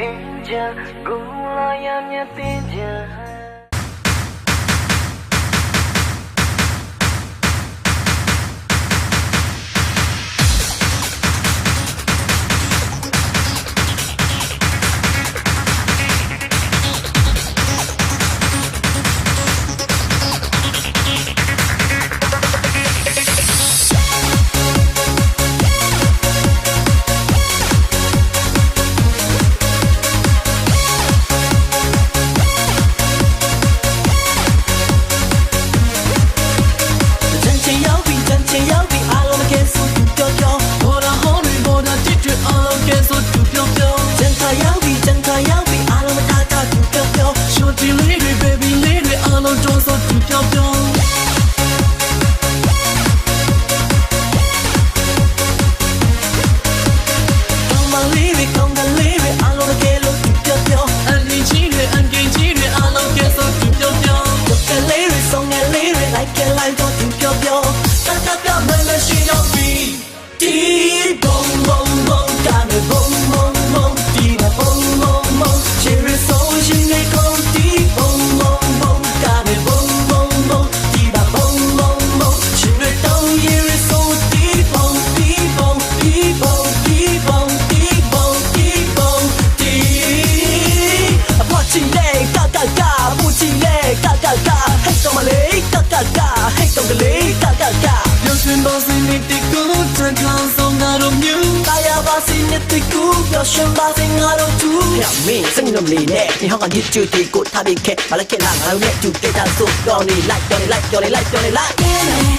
တင်ချင်ကိုလာရမြတင်ချင် တော်စင်နေတကူတကောင်းဆုံးငါတို့မျိုးတာယာပါစင်နေတကူပျော်ရှင်ပါစင်ငါတို့သူရမင်းစင်နမလေးနဲ့ဒီဟောင်းကညစ်ချူတီကိုထားပြီးခဲမလက်ကလာငါတို့နဲ့တူကြတာဆိုတော်နေလိုက်တော်နေလိုက်တော်နေလိုက်တော်နေလိုက်